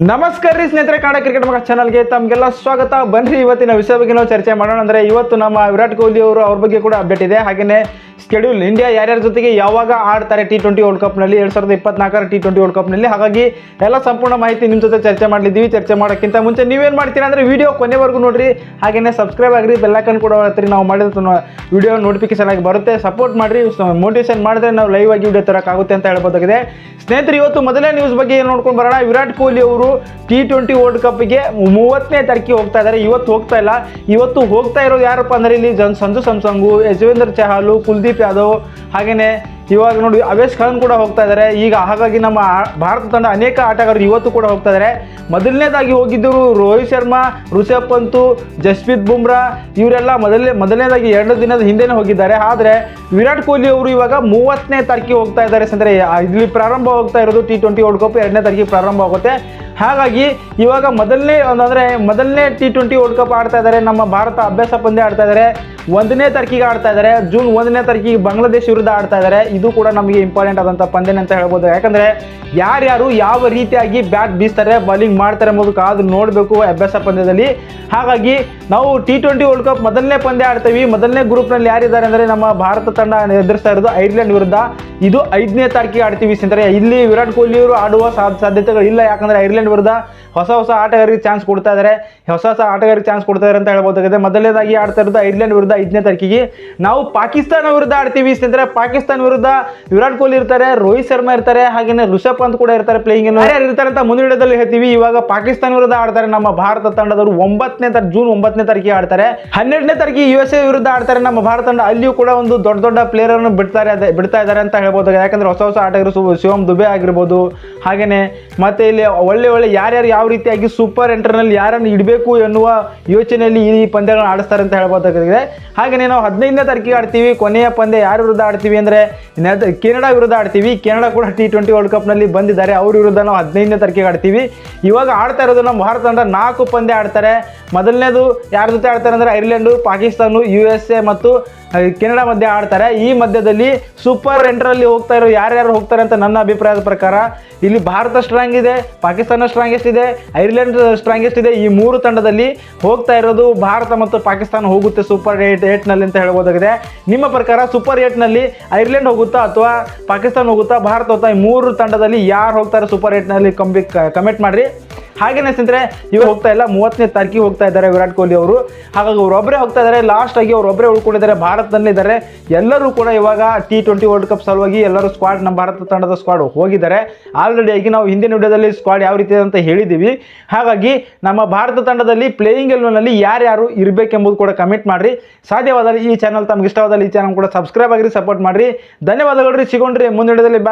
ನಮಸ್ಕಾರ ರೀ ಸ್ನೇಹಿತರೆ ಕನ್ನಡ ಕ್ರಿಕೆಟ್ ಮಗ ಚಾನಲ್ಗೆ ತಮಗೆಲ್ಲ ಸ್ವಾಗತ. ಬನ್ರಿ, ಇವತ್ತಿನ ವಿಷಯ ಬಗ್ಗೆ ನಾವು ಚರ್ಚೆ ಮಾಡೋಣ. ಅಂದ್ರೆ ಇವತ್ತು ನಮ್ಮ ವಿರಾಟ್ ಕೊಹ್ಲಿ ಅವರು ಅವ್ರ ಬಗ್ಗೆ ಕೂಡ ಅಪ್ಡೇಟ್ ಇದೆ. ಹಾಗೆಯೇ ಸ್ಕೆಡ್ಯೂಲ್ ಇಂಡಿಯಾ ಯಾರ್ಯಾರ ಜೊತೆಗೆ ಯಾವಾಗ ಆಡ್ತಾರೆ ಟಿ ಟ್ವೆಂಟಿ ವರ್ಲ್ಡ್ ಕಪ್ನಲ್ಲಿ ಎರಡು ಸಾವಿರದ ಇಪ್ಪತ್ನಾಲ್ಕರ ಟಿ ಟ್ವೆಂಟಿ ವರ್ಲ್ಡ್ ಕಪ್ನಲ್ಲಿ ಹಾಗಾಗಿ ಎಲ್ಲ ಸಂಪೂರ್ಣ ಮಾಹಿತಿ ನಿಮ್ಮ ಜೊತೆ ಚರ್ಚೆ ಮಾಡಲಿದ್ದೀವಿ. ಚರ್ಚೆ ಮಾಡೋಕ್ಕಿಂತ ಮುಂಚೆ ನೀವೇನು ಮಾಡ್ತೀರಾ ಅಂದರೆ ವೀಡಿಯೋ ಕೊನೆವರೆಗೂ ನೋಡಿರಿ. ಹಾಗೆಯೇ ಸಬ್ಸ್ಕ್ರೈಬ್ ಆಗಿರಿ ಬೆಲ್ಲೈಕನ್ ಕೂಡ ಹತ್ತಿರ ನಾವು ಮಾಡಿದ ವೀಡಿಯೋ ನೋಟಿಫಿಕೇಶನ್ ಆಗಿ ಬರುತ್ತೆ. ಸಪೋರ್ಟ್ ಮಾಡಿರಿ. ಮೋಟಿವೇಶನ್ ಮಾಡಿದ್ರೆ ನಾವು ಲೈವ್ ಆಗಿ ವೀಡಿಯೋ ತರೋಕ್ಕಾಗುತ್ತೆ ಅಂತ ಹೇಳ್ಬೋದಾಗಿದೆ. ಸ್ನೇಹಿತರು, ಇವತ್ತು ಮೊದಲೇ ನ್ಯೂಸ್ ಬಗ್ಗೆ ಏನು ನೋಡ್ಕೊಂಡು ಬರೋಣ? ವಿರಾಟ್ ಕೊಹ್ಲಿ ಅವರು ಟಿ ಟ್ವೆಂಟಿ ವರ್ಲ್ಡ್ ಕಪ್ಗೆ ಮೂವತ್ತನೇ ತಾರೀಕಿಗೆ ಹೋಗ್ತಾ ಇದ್ದಾರೆ. ಇವತ್ತು ಹೋಗ್ತಾ ಇಲ್ಲ. ಇವತ್ತು ಹೋಗ್ತಾ ಇರೋದು ಯಾರಪ್ಪ ಅಂದರೆ ಇಲ್ಲಿ ಜನ್ ಸಂಜು ಸಂಸಂಗು ಯಜವೇಂದ್ರ ಚಹಾಲು ಕುಲ್ದೀಪ್ ಯಾದವ್ ಹಾಗೆಯೇ ಇವಾಗ ನೋಡಿ ಅವೇಶ್ ಖಾನ್ ಕೂಡ ಹೋಗ್ತಾ ಇದ್ದಾರೆ ಈಗ ಹಾಗಾಗಿ ನಮ್ಮ ಭಾರತ ತಂಡ ಅನೇಕ ಆಟಗಾರರು ಇವತ್ತು ಕೂಡ ಹೋಗ್ತಾ ಇದ್ದಾರೆ ಮೊದಲನೇದಾಗಿ ಹೋಗಿದ್ದರು ರೋಹಿತ್ ಶರ್ಮಾ, ಋಷಭ್ ಪಂತ್, ಜಸ್ಪ್ರೀತ್ ಬುಮ್ರಾ, ಇವರೆಲ್ಲ ಮೊದಲನೇ ಮೊದಲನೇದಾಗಿ ಎರಡು ದಿನದ ಹಿಂದೆನೇ ಹೋಗಿದ್ದಾರೆ. ಆದರೆ ವಿರಾಟ್ ಕೊಹ್ಲಿ ಅವರು ಇವಾಗ ಮೂವತ್ತನೇ ತಾರೀಕಿಗೆ ಹೋಗ್ತಾ ಇದ್ದಾರೆ ಅಂದರೆ ಇಲ್ಲಿ ಪ್ರಾರಂಭ ಹೋಗ್ತಾ ಇರೋದು ಟಿ ಟ್ವೆಂಟಿ ವರ್ಲ್ಡ್ ಕಪ್ ಎರಡನೇ ತಾರೀಕಿಗೆ ಪ್ರಾರಂಭ ಆಗುತ್ತೆ. ಹಾಗಾಗಿ ಇವಾಗ ಮೊದಲನೇ, ಅಂದರೆ ಮೊದಲನೇ ಟಿ ಟ್ವೆಂಟಿ ವರ್ಲ್ಡ್ ಕಪ್ ಆಡ್ತಾ ಇದ್ದಾರೆ. ನಮ್ಮ ಭಾರತ ಅಭ್ಯಾಸ ಪಂದ್ಯ ಆಡ್ತಾ ಇದ್ದಾರೆ. ಒಂದನೇ ತಾರೀಕಿಗೆ ಆಡ್ತಾ ಇದ್ದಾರೆ ಜೂನ್ ಒಂದನೇ ತಾರೀಕಿಗೆ ಬಾಂಗ್ಲಾದೇಶ ವಿರುದ್ಧ ಆಡ್ತಾ ಇದ್ದಾರೆ ಇದು ಕೂಡ ನಮಗೆ ಇಂಪಾರ್ಟೆಂಟ್ ಆದಂಥ ಪಂದ್ಯ ಅಂತ ಹೇಳ್ಬೋದು. ಯಾಕಂದರೆ ಯಾರ್ಯಾರು ಯಾವ ರೀತಿಯಾಗಿ ಬ್ಯಾಟ್ ಬೀಸ್ತಾರೆ ಬೌಲಿಂಗ್ ಮಾಡ್ತಾರೆ ಎಂಬುದು ಕಾದು ನೋಡಬೇಕು ಅಭ್ಯಾಸ ಪಂದ್ಯದಲ್ಲಿ. ಹಾಗಾಗಿ ನಾವು ಟಿ ಟ್ವೆಂಟಿ ವರ್ಲ್ಡ್ ಕಪ್ ಮೊದಲನೇ ಪಂದ್ಯ ಆಡ್ತೀವಿ. ಮೊದಲನೇ ಗ್ರೂಪ್ನಲ್ಲಿ ಯಾರಿದ್ದಾರೆ ಅಂದರೆ ನಮ್ಮ ಭಾರತ ತಂಡ ಎದುರಿಸ್ತಾ ಇರೋದು ಐರ್ಲೆಂಡ್ ವಿರುದ್ಧ. ಇದು ಐದನೇ ತಾರೀಕಿಗೆ ಆಡ್ತೀವಿ ಸ್ನೇಹಿತರೆ. ಇಲ್ಲಿ ವಿರಾಟ್ ಕೊಹ್ಲಿ ಅವರು ಆಡುವ ಸಾಧ್ಯ ಸಾಧ್ಯತೆಗಳು ಇಲ್ಲ ಯಾಕಂದರೆ ಐರ್ಲೆಂಡ್ ವಿರುದ್ಧ ಹೊಸ ಹೊಸ ಆಟಗಾರರಿಗೆ ಚಾನ್ಸ್ ಕೊಡ್ತಾ ಇದ್ದಾರೆ ಹೊಸ ಹೊಸ ಆಟಗಾರರಿಗೆ ಚಾನ್ಸ್ ಕೊಡ್ತಾ ಇದ್ದಾರೆ ಅಂತ ಹೇಳ್ಬೋದಾಗಿದೆ. ಮೊದಲನೇದಾಗಿ ಆಡ್ತಾ ಇರೋದು ಐರ್ಲೆಂಡ್ ವಿರುದ್ಧ. ಐದನೇ ತಾರೀಕಿಗೆ ನಾವು ಪಾಕಿಸ್ತಾನ ವಿರುದ್ಧ ಆಡ್ತೀವಿ. ಸ್ನೇಹಿತರೆ, ಪಾಕಿಸ್ತಾನ ವಿರುದ್ಧ ವಿರಾಟ್ ಕೊಹ್ಲಿ ಇರ್ತಾರೆ, ರೋಹಿತ್ ಶರ್ಮಾ ಇರ್ತಾರೆ, ಹಾಗೇನೆ ಋಷಭ್ ಪಂತ್ ಕೂಡ ಇರ್ತಾರೆ ಪ್ಲೇಯಿಂಗ್ ಯಾರು ಇರ್ತಾರೆ ಅಂತ ಮುಂದಿನ ವಿಡಿಯೋದಲ್ಲಿ ಹೇಳ್ತೀವಿ. ಇವಾಗ ಪಾಕಿಸ್ತಾನ ವಿರುದ್ಧ ಆಡ್ತಾರೆ ನಮ್ಮ ಭಾರತ ತಂಡದವರು ಒಂಬತ್ತನೇ ತಾರೀಕು, ಜೂನ್ ಒಂಬತ್ತನೇ ತಾರೀಕಿಗೆ ಆಡ್ತಾರೆ. ಹನ್ನೆರಡನೇ ತಾರೀಕಿಗೆ ಯು ಎಸ್ ಎ ವಿರುದ್ಧ ಆಡ್ತಾರೆ ನಮ್ಮ ಭಾರತ ತಂಡ. ಅಲ್ಲಿಯೂ ಕೂಡ ಒಂದು ದೊಡ್ಡ ದೊಡ್ಡ ಪ್ಲೇಯರ್ ಅನ್ನು ಬಿಡ್ತಾರೆ ಬಿಡ್ತಾ ಇದ್ದಾರೆ ಅಂತ ಹೇಳ್ಬೋದು. ಯಾಕಂದ್ರೆ ಹೊಸ ಹೊಸ ಆಟಗಾರರು ಶಿವಮ್ ದುಬೆ ಆಗಿರ್ಬೋದು ಹಾಗೆಯೇ ಮತ್ತು ಇಲ್ಲಿ ಒಳ್ಳೆ ಒಳ್ಳೆ ಯಾರ್ಯಾರು ಯಾವ ರೀತಿಯಾಗಿ ಸೂಪರ್ ಎಂಟರ್ನಲ್ಲಿ ಯಾರನ್ನು ಇಡಬೇಕು ಎನ್ನುವ ಯೋಚನೆಯಲ್ಲಿ ಈ ಪಂದ್ಯಗಳನ್ನು ಆಡಿಸ್ತಾರೆ ಅಂತ ಹೇಳ್ಬೋದಾಗಿದೆ. ಹಾಗೆಯೇ ನಾವು ಹದಿನೈದನೇ ತಾರೀಕಿಗೆ ಆಡ್ತೀವಿ, ಕೊನೆಯ ಪಂದ್ಯ ಯಾರ ವಿರುದ್ಧ ಆಡ್ತೀವಿ ಅಂದರೆ ಕೆನಡಾ ವಿರುದ್ಧ ಆಡ್ತೀವಿ, ಕೆನಡಾ ಕೂಡ ಟಿ ಟ್ವೆಂಟಿ ವರ್ಲ್ಡ್ ಕಪ್ನಲ್ಲಿ ಬಂದಿದ್ದಾರೆ, ಅವ್ರ ವಿರುದ್ಧ ನಾವು ಹದಿನೈದನೇ ತಾರೀಕಿಗೆ ಆಡ್ತೀವಿ. ಇವಾಗ ಆಡ್ತಾ ಇರೋದು ನಮ್ಮ ಭಾರತ ತಂಡ ನಾಲ್ಕು ಪಂದ್ಯ ಆಡ್ತಾರೆ. ಮೊದಲನೇದು ಯಾರ ಜೊತೆ ಆಡ್ತಾರೆ ಅಂದರೆ Ireland, Pakistan U S A ಮತ್ತು ಕೆನಡಾ ಮಧ್ಯೆ ಆಡ್ತಾರೆ. ಈ ಮಧ್ಯದಲ್ಲಿ ಸೂಪರ್ ಎಂಟರಲ್ಲಿ ಹೋಗ್ತಾ ಇರೋ ಯಾರ್ಯಾರು ಹೋಗ್ತಾರೆ ಅಂತ ನನ್ನ ಅಭಿಪ್ರಾಯದ ಪ್ರಕಾರ, ಇಲ್ಲಿ ಭಾರತ ಸ್ಟ್ರಾಂಗ್ ಇದೆ, ಪಾಕಿಸ್ತಾನ ಸ್ಟ್ರಾಂಗೆಸ್ಟ್ ಇದೆ, ಐರ್ಲೆಂಡ್ ಸ್ಟ್ರಾಂಗೆಸ್ಟ್ ಇದೆ. ಈ ಮೂರು ತಂಡದಲ್ಲಿ ಹೋಗ್ತಾ ಇರೋದು ಭಾರತ ಮತ್ತು ಪಾಕಿಸ್ತಾನ ಹೋಗುತ್ತೆ ಸೂಪರ್ ಏಟ್ ಏಟ್ನಲ್ಲಿ ಅಂತ ಹೇಳ್ಬೋದಾಗಿದೆ. ನಿಮ್ಮ ಪ್ರಕಾರ ಸೂಪರ್ ಏಟ್ನಲ್ಲಿ ಐರ್ಲೆಂಡ್ ಹೋಗುತ್ತಾ ಅಥವಾ ಪಾಕಿಸ್ತಾನ ಹೋಗುತ್ತಾ ಭಾರತ ಹೋಗ್ತಾ ಈ ಮೂರು ತಂಡದಲ್ಲಿ ಯಾರು ಹೋಗ್ತಾರೆ ಸೂಪರ್ ಏಟ್ನಲ್ಲಿ ಕಂಬಿ ಕಮೆಂಟ್ ಮಾಡಿರಿ. ಹಾಗೇನೆ ಸ್ನೇಹಿತರೆ, ಇವಾಗ ಹೋಗ್ತಾ ಇಲ್ಲ, ಮೂವತ್ತನೇ ತಾರೀಕಿಗೆ ಹೋಗ್ತಾ ಇದ್ದಾರೆ ವಿರಾಟ್ ಕೊಹ್ಲಿ ಅವರು. ಹಾಗಾಗಿ ಅವರೊಬ್ಬರೇ ಹೋಗ್ತಾ ಇದ್ದಾರೆ ಲಾಸ್ಟ್ ಆಗಿ ಅವರೊಬ್ಬರೇ ಉಳ್ಕೊಂಡಿದ್ದಾರೆ, ಭಾರತದಲ್ಲಿ ಇದ್ದಾರೆ. ಎಲ್ಲರೂ ಕೂಡ ಇವಾಗ ಟಿ ಟ್ವೆಂಟಿ ವರ್ಲ್ಡ್ ಕಪ್ ಸಲುವಾಗಿ ಎಲ್ಲರೂ ಸ್ಕ್ವಾಡ್ ನಮ್ಮ ಭಾರತ ತಂಡದ ಸ್ಕ್ವಾಡ್ ಹೋಗಿದ್ದಾರೆ. ಆಲ್ರೆಡಿ ಆಗಿ ನಾವು ಹಿಂದಿನ ವಿಡಿಯೋದಲ್ಲಿ ಸ್ಕ್ವಾಡ್ ಯಾವ ರೀತಿ ಅಂತ ಹೇಳಿದ್ದೀವಿ. ಹಾಗಾಗಿ ನಮ್ಮ ಭಾರತ ತಂಡದಲ್ಲಿ ಪ್ಲೇಯಿಂಗ್ ಎಲ್ವನಲ್ಲಿ ಯಾರ್ಯಾರು ಇರಬೇಕೆಂಬುದು ಕೂಡ ಕಮೆಂಟ್ ಮಾಡಿರಿ. ಸಾಧ್ಯವಾದರೆ ಈ ಚಾನಲ್ ತಮ್ಗೆ ಇಷ್ಟವಾದಲ್ಲಿ ಈ ಚಾನಲ್ ಕೂಡ ಸಬ್ಸ್ಕ್ರೈಬ್ ಆಗಿರಿ ಸಪೋರ್ಟ್ ಮಾಡಿರಿ. ಧನ್ಯವಾದಗಳು ರೀ, ಸಿಗೋಣ್ರಿ ಮುಂದಿನ ವಿಡಿಯೋದಲ್ಲಿ.